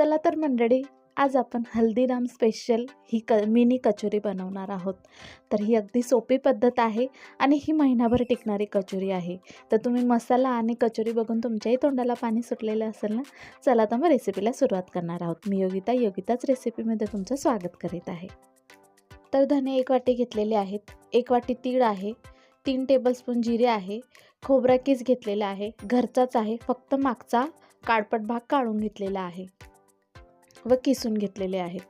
चला तर मंडळी आज आपण हल्दीराम स्पेशल ही क मिनी कचोरी बनवणार आहोत. तर ही अगदी सोपी पद्धत आहे आणि ही महिनाभर टिकणारी कचोरी आहे. तर तुम्ही मसाला आणि कचोरी बघून तुमच्याही तोंडाला पाणी सुटलेलं असेल ना चला तर मग रेसिपीला सुरुवात करणार आहोत. मी योगिता योगिताच रेसिपीमध्ये तुमचं स्वागत करीत आहे. तर धने एक वाटी घेतलेले आहेत. एक वाटी तीळ आहे. तीन टेबलस्पून जिरे आहे. खोबरा कीस घेतलेला आहे. घरचाच आहे. फक्त मागचा काळपट भाग काढून घेतलेला आहे. व किसून घेतलेले आहेत.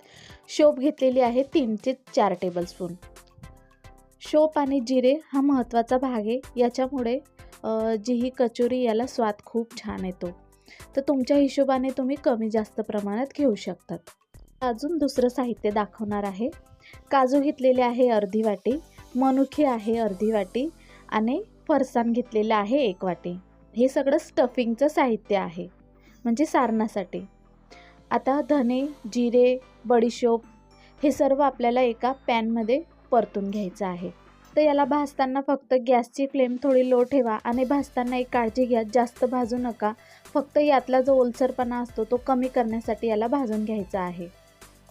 शोप घेतलेली आहे तीन ते चार टेबलस्पून शोप आणि जिरे हा महत्त्वाचा भाग आहे. याच्यामुळे जी ही कचोरी याला स्वाद खूप छान येतो. तर तुमच्या हिशोबाने तुम्ही कमी जास्त प्रमाणात घेऊ शकतात. अजून दुसरं साहित्य दाखवणार आहे. काजू घेतलेले आहे अर्धी वाटी मनुखी आहे अर्धी वाटी आणि फरसाण घेतलेलं आहे एक वाटी. हे सगळं स्टफिंगचं साहित्य आहे. म्हणजे सारणासाठी. आता धने जिरे बडीशोप हे सर्व आपल्याला एका पॅनमध्ये परतून घ्यायचं आहे. तर याला भाजताना फक्त गॅसची फ्लेम थोडी लो ठेवा आणि भाजताना एक काळजी घ्या जास्त भाजू नका. फक्त यातला जो ओलसरपणा असतो तो कमी करण्यासाठी याला भाजून घ्यायचा आहे.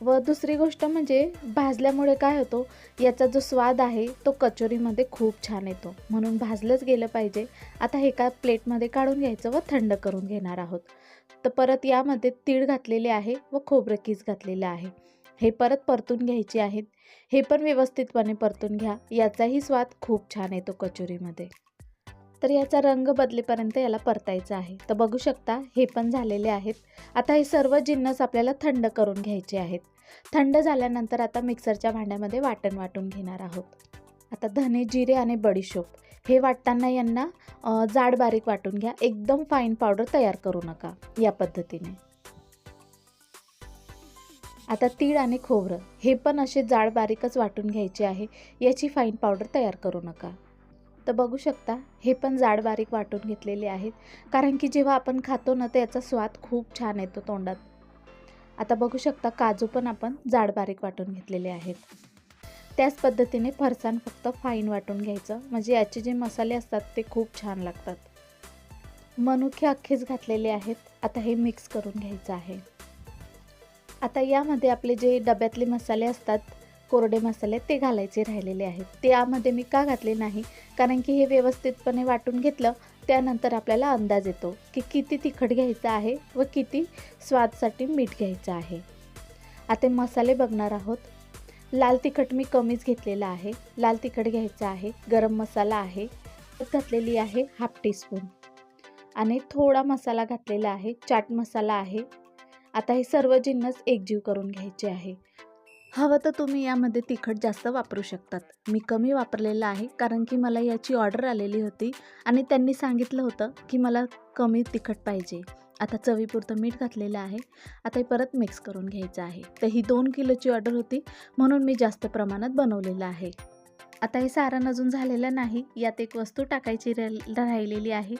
व दुसरी गोष्ट म्हणजे भाजल्यामुळे काय होतो याचा जो स्वाद आहे तो कचोरीमध्ये खूप छान येतो. म्हणून भाजलंच गेलं पाहिजे. आता हे प्लेटमध्ये काढून घ्यायचं व थंड करून घेणार आहोत. तर परत यामध्ये तीळ घातलेले आहे व खोबरं कीस घातलेलं आहे. हे परत परतून घ्यायचे आहेत. हे पण व्यवस्थितपणे परतून घ्या. याचाही स्वाद खूप छान येतो कचोरीमध्ये. तर याचा रंग बदलेपर्यंत याला परतायचं आहे. तर बघू शकता हे पण झालेले आहेत. आता हे सर्व जिन्नस आपल्याला थंड करून घ्यायचे आहेत. थंड झाल्यानंतर आता मिक्सरच्या भांड्यामध्ये वाटण वाटून घेणार आहोत. आता धने जिरे आणि बडीशोप. हे वाटताना यांना जाड बारीक वाटून घ्या. एकदम फाईन पावडर तयार करू नका या पद्धतीने. आता तीळ आणि खोबरं हे पण असे जाड बारीकच वाटून घ्यायचे आहे. याची फाईन पावडर तयार करू नका. तर बघू शकता हे पण जाड बारीक वाटून घेतलेले आहेत. कारण की जेव्हा आपण खातो ना तर याचा स्वाद खूप छान येतो तोंडात. आता बघू शकता काजू पण आपण जाड बारीक वाटून घेतलेले आहेत. त्याच पद्धतीने फरसाण फक्त फाईन वाटून घ्यायचं. म्हणजे याचे जे मसाले असतात ते खूप छान लागतात. मनुके अख्खेच घातलेले आहेत. आता हे मिक्स करून घ्यायचं आहे. आता यामध्ये आपले जे डब्यातले मसाले असतात कोरडे मसाले ते घालायचे राहिलेले आहेत. ते यामध्ये मी का घातले नाही? कारण की हे व्यवस्थितपणे वाटून घेतलं त्यानंतर आपल्याला अंदाज येतो की किती तिखट घ्यायचं आहे व किती स्वादसाठी मीठ घ्यायचं आहे. आता मसाले बघणार आहोत. लाल तिखट मी कमीच घेतलेलं आहे. लाल तिखट घ्यायचं आहे. गरम मसाला आहे. घातलेली आहे हाफ टीस्पून. आणि थोडा मसाला घातलेला आहे. चाट मसाला आहे. आता हे सर्व जिन्नस एकजीव करून घ्यायचे आहे. हवं तर तुम्ही यामध्ये तिखट जास्त वापरू शकतात. मी कमी वापरलेलं आहे कारण की मला याची ऑर्डर आलेली होती आणि त्यांनी सांगितलं होतं की मला कमी तिखट पाहिजे. आता चवीपुरतं मीठ घातलेलं आहे. आता हे परत मिक्स करून घ्यायचं आहे. तर ही दोन किलोची ऑर्डर होती म्हणून मी जास्त प्रमाणात बनवलेलं आहे. आता हे सारण अजून झालेलं नाही. यात एक वस्तू टाकायची राहिलेली आहे.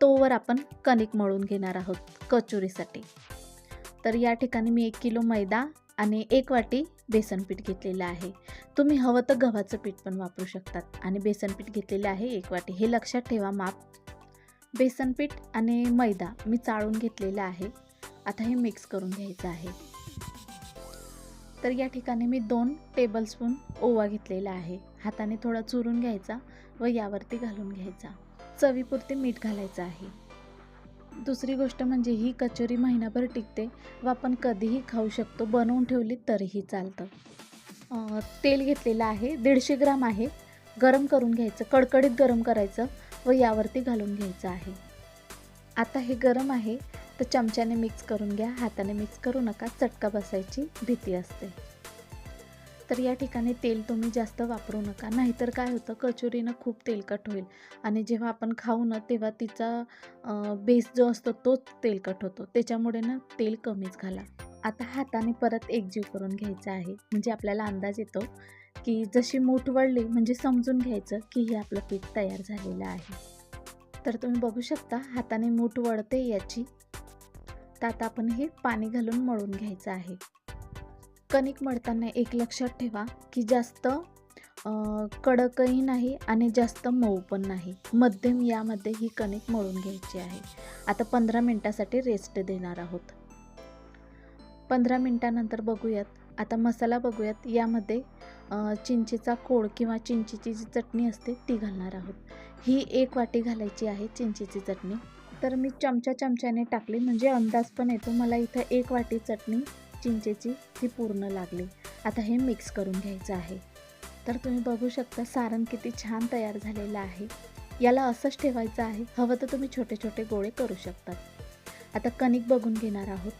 तोवर आपण कणिक मळून घेणार आहोत कचोरीसाठी. तर या ठिकाणी मी एक किलो मैदा आणि एक वाटी बेसन पीठ घेतलेलं आहे. तुम्ही हवं तर गव्हाचं पीठ पण वापरू शकतात. आणि बेसन पीठ घेतलेलं आहे एक वाटी. हे लक्षात ठेवा माप. बेसन पीठ आणि मैदा मी चाळून घेतलेला आहे. आता हे मिक्स करून घ्यायचं आहे. तर या ठिकाणी मी दोन टेबलस्पून ओवा घेतलेला आहे. हाताने थोडा चुरून घ्यायचा व यावरती घालून घ्यायचा. चवीपुरते मीठ घालायचं आहे. दुसरी गोष्ट म्हणजे ही कचोरी महिनाभर टिकते व आपण कधीही खाऊ शकतो. बनवून ठेवली तरीही चालतं. तेल घेतलेलं आहे. दीडशे ग्राम आहे. गरम करून घ्यायचं कडकडीत गरम करायचं व यावरती घालून घ्यायचं आहे. आता हे गरम आहे तर चमच्याने मिक्स करून घ्या. हाताने मिक्स करू नका चटका बसायची भीती असते. तर या ठिकाणी तेल तुम्ही जास्त वापरू नका. नाहीतर काय होतं कचोरीनं खूप तेलकट होईल. आणि जेव्हा आपण खाऊ ना तेव्हा तिचा बेस जो असतो तोच तेलकट होतो. त्याच्यामुळे ना तेल कमीच घाला. आता हाताने परत एकजीव करून घ्यायचा आहे. म्हणजे आपल्याला अंदाज येतो की जशी मूठ वळली म्हणजे समजून घ्यायचं की हे आपलं पीठ तयार झालेलं आहे. तर तुम्ही बघू शकता हाताने मूठ वळते याची. तर आता आपण हे पाणी घालून मळून घ्यायचं आहे. कणिक मळताना एक लक्षात ठेवा की जास्त कडकही नाही आणि जास्त मऊ पण नाही. मध्यम यामध्ये ही कणिक मळून घ्यायची आहे. आता पंधरा मिनटासाठी रेस्ट देणार आहोत. पंधरा मिनटानंतर बघूयात. आता मसाला बघूयात. यामध्ये चिंचेचा कोड किंवा चिंचेची जी चटणी असते ती घालणार आहोत. ही एक वाटी घालायची आहे चिंचेची चटणी. तर मी चमचा चमच्याने टाकली म्हणजे अंदाज पण येतो. मला इथं एक वाटी चटणी चिंचेची ती पूर्ण लागली. आता हे मिक्स करून घ्यायचं आहे. तर तुम्ही बघू शकता सारण किती छान तयार झालेलं आहे. याला असंच ठेवायचं आहे. हवं तर तुम्ही छोटे छोटे गोळे करू शकतात आता कणिक बघून घेणार आहोत.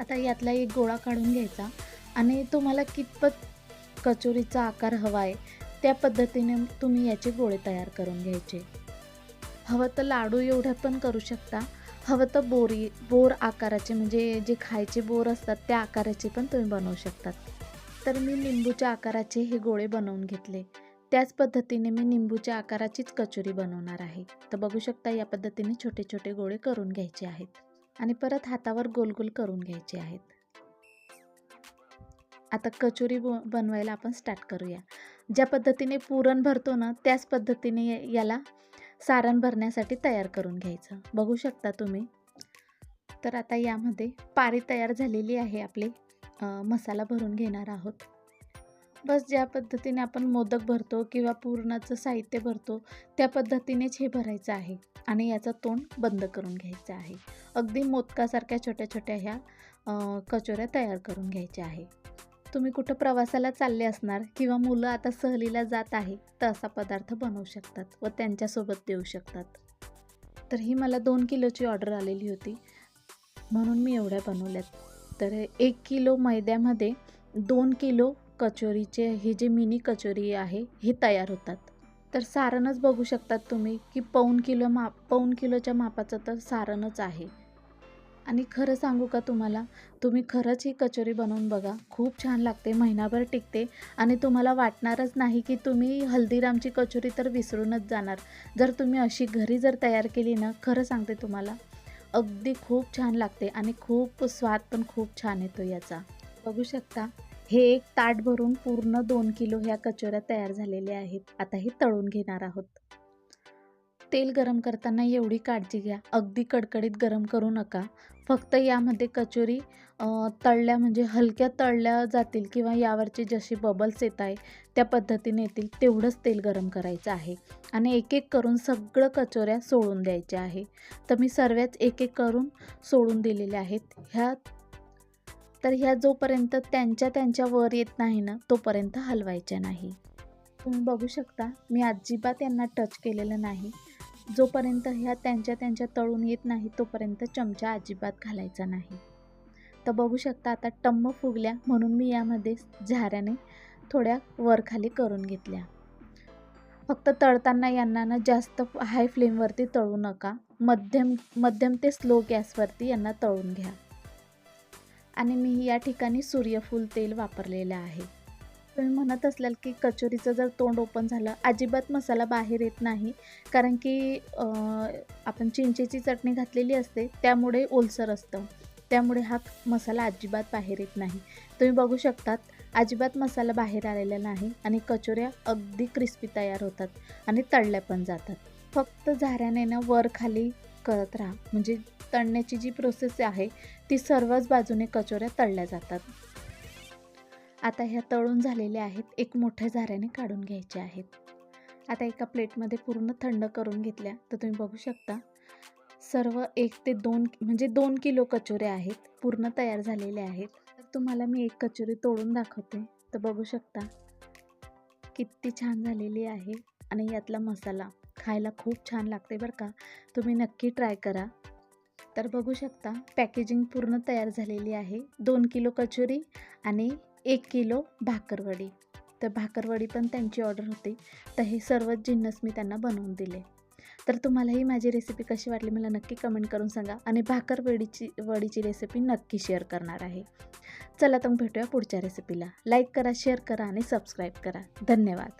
आता यातला एक गोळा काढून घ्यायचा. आणि तुम्हाला कितपत कचोरीचा आकार हवा आहे त्या पद्धतीने तुम्ही याचे गोळे तयार करून घ्यायचे. हवं तर लाडू एवढ्यात पण करू शकता. हवं तर बोरी बोर आकाराचे म्हणजे जे खायचे बोर असतात त्या आकाराचे पण तुम्ही बनवू शकतात. तर मी लिंबूच्या आकाराचे हे गोळे बनवून घेतले. त्याच पद्धतीने मी निंबूच्या आकाराचीच कचोरी बनवणार आहे. तर बघू शकता या पद्धतीने छोटे छोटे गोळे करून घ्यायचे आहेत. आणि परत हातावर गोल गोल करून घ्यायचे आहेत. आता कचोरी ब बनवायला आपण स्टार्ट करूया. ज्या पद्धतीने पुरण भरतो ना त्याच पद्धतीने याला सारण भरण्यासाठी तयार करून घ्यायचं. बघू शकता तुम्ही. तर आता यामध्ये पारी तयार झालेली आहे आपली. मसाला भरून घेणार आहोत. बस ज्या पद्धतीने आपण मोदक भरतो किंवा पुरणाचं साहित्य भरतो त्या पद्धतीनेच हे भरायचं आहे आणि याचं तोंड बंद करून घ्यायचं आहे. अगदी मोदकासारख्या छोट्या छोट्या ह्या कचोऱ्या तयार करून घ्यायच्या आहे. तुम्ही कुठं प्रवासाला चालले असणार किंवा मुलं आता सहलीला जात आहे तर असा पदार्थ बनवू शकतात व त्यांच्यासोबत देऊ शकतात. तर ही मला दोन किलोची ऑर्डर आलेली होती. म्हणून मी एवढ्या बनवल्यात. तर एक किलो मैद्यामध्ये दोन किलो कचोरीचे हे जे मिनी कचोरी आहे हे तयार होतात. तर सारणच बघू शकतात तुम्ही की पाऊन किलो माप पाऊन किलोच्या मापाचं तर सारणच आहे. आणि खरं सांगू का तुम्हाला? तुम्ही खरंच ही कचोरी बनवून बघा. खूप छान लागते महिनाभर टिकते आणि तुम्हाला वाटणारच नाही की तुम्ही हल्दीरामची कचोरी तर विसरूनच जाणार. जर तुम्ही अशी घरी जर तयार केली ना खरं सांगते तुम्हाला अगदी खूप छान लागते आणि खूप स्वाद पण खूप छान येतो याचा. बघू शकता हे एक ताट भरून पूर्ण दोन किलो ह्या कचोऱ्या तयार झालेल्या आहेत. आता हे तळून घेणार आहोत. तेल गरम करताना एवढी काळजी घ्या. अगदी कडकडीत गरम करू नका. फक्त यामध्ये कचोरी तळल्या म्हणजे हलक्या तळल्या जातील किंवा यावरचे जसे बबल्स येत आहे त्या पद्धतीने येतील तेवढंच तेल गरम करायचं आहे. आणि एक एक करून सगळं कचोऱ्या सोडून द्यायच्या आहे. तर मी सर्वच एक एक करून सोडून दिलेल्या आहेत. ह्या तर ह्या जोपर्यंत त्यांच्या त्यांच्या वर येत नाही ना तोपर्यंत हलवायच्या नाही. तुम्ही बघू शकता मी अजिबात यांना टच केलेलं नाही. जोपर्यंत ह्या त्यांच्या त्यांच्या तळून येत नाही तोपर्यंत चमचा अजिबात घालायचा नाही. तर बघू शकता आता टम्म फुगल्या म्हणून मी यामध्ये झाऱ्याने थोड्या वरखाली करून घेतल्या. फक्त तळताना यांना ना जास्त हाय फ्लेमवरती तळू नका. मध्यम मध्यम ते स्लो गॅसवरती यांना तळून घ्या. आणि मी या ठिकाणी सूर्यफूल तेल वापरलेलं आहे. तुम्ही म्हणत असलाल की कचोरीचं जर तोंड ओपन झालं अजिबात मसाला बाहेर येत नाही. कारण की आपण चिंचेची चटणी घातलेली असते त्यामुळे ओलसर असतं. त्यामुळे हा मसाला अजिबात बाहेर येत नाही. तुम्ही बघू शकतात अजिबात मसाला बाहेर आलेला नाही आणि कचोऱ्या अगदी क्रिस्पी तयार होतात आणि तळल्या पण जातात. फक्त झाऱ्याने ना वर खाली करत राहा. म्हणजे तळण्याची जी प्रोसेस आहे ती सर्वच बाजूने कचोऱ्या तळल्या जातात. आता ह्या तळून झालेल्या आहेत एक मोठ्या झाऱ्याने काढून घ्यायच्या आहेत. आता एका प्लेटमध्ये पूर्ण थंड करून घेतल्या तर तुम्ही बघू शकता. सर्व एक ते दोन म्हणजे दोन किलो कचोऱ्या आहेत पूर्ण तयार झालेल्या आहेत. तर तुम्हाला मी एक कचोरी तोडून दाखवते तर बघू शकता. किती छान झालेली आहे. आणि यातला मसाला खायला खूप छान लागते बरं का. तुम्ही नक्की ट्राय करा. तर बघू शकता पॅकेजिंग पूर्ण तयार झालेली आहे. दोन किलो कचोरी आणि एक किलो भाकरवडी. तर भाकरवडी पण त्यांची ऑर्डर होती. तर हे सर्वच जिन्नस मी त्यांना बनवून दिले. तर तुम्हाला ही माझी रेसिपी कशी वाटली मला नक्की कमेंट करून सांगा आणि भाकरवडीची वडीची रेसिपी नक्की शेअर करणार आहे. चला तर मग भेटूया पुढच्या रेसिपीला लाईक करा शेअर करा आणि सबस्क्राईब करा. धन्यवाद.